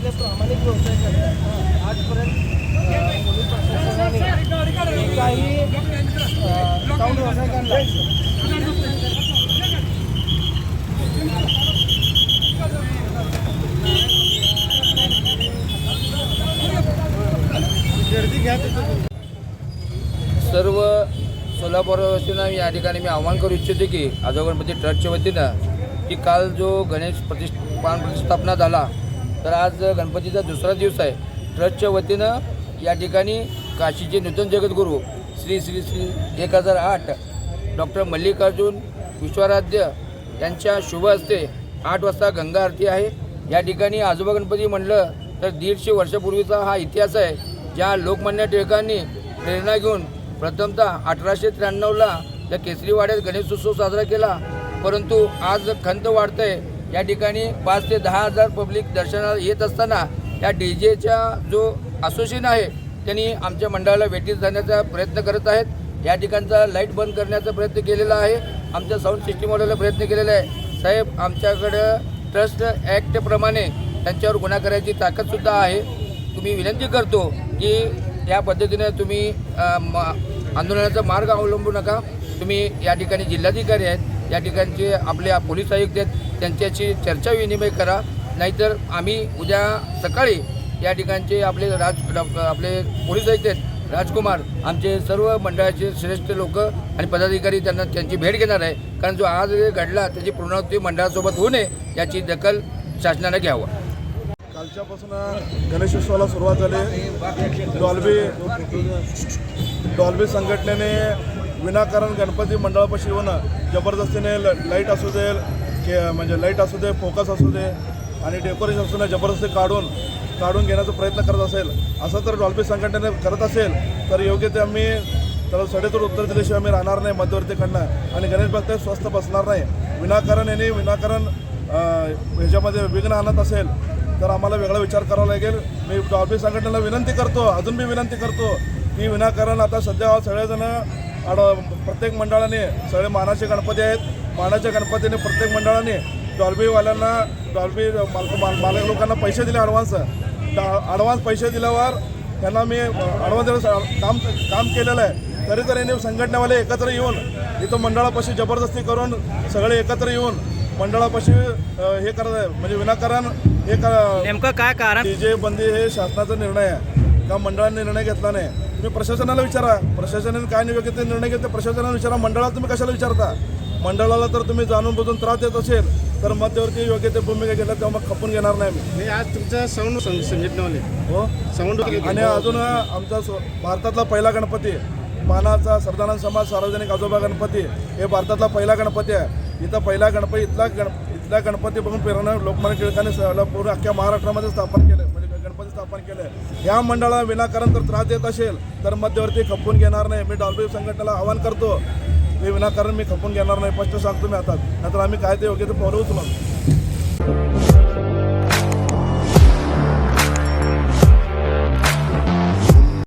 सोलापूरमधले प्रामाणिक व्यवसाय करतात. आजपर्यंत पोलीस प्रशासनाने काही साऊंड व्यावसायिकांना सर्व सोलापूरवासींना या ठिकाणी मी आवाहन करू इच्छितो की आजोगणपती ट्रस्टच्या वतीनं की काल जो गणेश प्रतिष्ठ प्राण प्रतिष्ठापना झाला तर आज गणपतीचा दुसरा दिवस आहे. ट्रस्टच्या वतीनं या ठिकाणी काशीचे नूतन जगद्गुरू श्री श्री श्री एक हजार आठ डॉक्टर मल्लिकार्जुन विश्वाराध्य यांच्या शुभ हस्ते आठ वाजता गंगा आरती आहे. या ठिकाणी आजोबा गणपती म्हणलं तर दीडशे वर्षापूर्वीचा हा इतिहास आहे. ज्या लोकमान्य टिळकांनी प्रेरणा घेऊन प्रथमतः अठराशे त्र्याण्णवला त्या केसरीवाड्यात गणेशोत्सव साजरा केला. परंतु आज खंत वाढतंय. या ठिकाणी पाच ते दहा हजार पब्लिक दर्शनाला येत असताना या डी जेचा जो असोसिएशन आहे त्यांनी आमच्या मंडळाला वेटीस जाण्याचा प्रयत्न करत आहेत. या ठिकाणचा लाइट बंद करण्याचा प्रयत्न केलेला आहे. आमच्या साऊंड सिस्टीम वाढवायला प्रयत्न केलेला आहे. साहेब आमच्याकडं ट्रस्ट ॲक्टप्रमाणे त्यांच्यावर गुन्हा करायची ताकदसुद्धा आहे. तुम्ही विनंती करतो की या पद्धतीने तुम्ही म- आंदोलनाचा मार्ग अवलंबू नका. तुम्ही या ठिकाणी जिल्हाधिकारी आहेत. या ठिकाणचे आपले पोलीस आयुक्त आहेत त्यांच्याशी चर्चा विनिमय करा. नाहीतर आम्ही उद्या सकाळी या ठिकाणचे आपले राज आपले पोलीस आयुक्त आहेत राजकुमार आमचे सर्व मंडळाचे श्रेष्ठ लोक आणि पदाधिकारी त्यांना त्यांची भेट घेणार आहे. कारण जो आज घडला त्याची पुनरावृत्ती मंडळासोबत होऊ नये याची दखल शासनानं घ्यावं. कालच्यापासून गणेशोत्सवाला सुरुवात झाली. डॉल्बी डॉल्बी संघटनेने विनाकारण गणपती मंडळापाशी येऊन जबरदस्तीने ल- लाइट असू दे के म्हणजे लाइट असू दे फोकस असू दे आणि डेकोरेशन असू दे जबरदस्ती काढून काढून घेण्याचा प्रयत्न करत असेल. असं तर डॉल्बी संघटनेने करत असेल तर योग्य ते आम्ही त्याला सडेतोड उत्तर दिल्याशिवाय आम्ही राहणार नाही मध्यवर्तीकडनं. आणि गणेश भक्त स्वस्थ बसणार नाही. विनाकारण यांनी विनाकारण ह्याच्यामध्ये विघ्न आणत असेल तर आम्हाला वेगळा विचार करावा लागेल. मी डॉल्बी संघटनेला विनंती करतो अजून मी विनंती करतो की विनाकारण आता सध्या सगळेजण आड प्रत्येक मंडळाने सगळे मानाचे गणपती आहेत. मानाच्या गणपतीने प्रत्येक मंडळाने डॉल्बीवाल्यांना डॉल्बी मालक माल- मालक लोकांना पैसे दिले ॲडव्हान्स ॲडव्हान्स पैसे दिल्यावर त्यांना मी ॲडव्हान्स काम काम केलेलं आहे. तरी तर यांनी संघटनेवाले एकत्र येऊन इथं मंडळापाशी जबरदस्ती करून सगळे एकत्र येऊन मंडळापाशी हे करत आहे. म्हणजे विनाकारण हे कर नेमकं काय कारण? डीजे बंदी हे शासनाचा निर्णय आहे. का मंडळाने निर्णय घेतला नाही? तुम्ही प्रशासनाला विचारा. प्रशासनाने काय नाही योग्य ते निर्णय घेतले प्रशासनाला विचारा. मंडळाला तुम्ही कशाला विचारता? मंडळाला तर तुम्ही जाणून बुजून त्रास देत असेल तर मध्यवर्ती योग्य ते भूमिका घेतल्या तेव्हा मग खपून घेणार नाही मी. आज तुमचं साऊंड संघटनावाले हो? साऊंड आणि अजून आमचा भारतातला पहिला गणपती मानाचा सरदानंद समाज सार्वजनिक आजोबा गणपती हे भारतातला पहिला गणपती आहे. इथं पहिला गणपती इथला गण इथला गणपती बघून प्रेरणा लोकमान्य टिळकाने पूर्ण अख्ख्या महाराष्ट्रामध्ये स्थापन केलं स्थापन केलं या मंडळाला विनाकारण जर त्रास देत असेल तर मध्यवर्ती खपून घेणार नाही. मी डॉल्बी संघटनेला आवाहन करतो. मी विनाकारण मी खपून घेणार नाही. स्पष्ट सांगतो मी आता. नंतर आम्ही काय ते योग्य ते पावलं उचलू.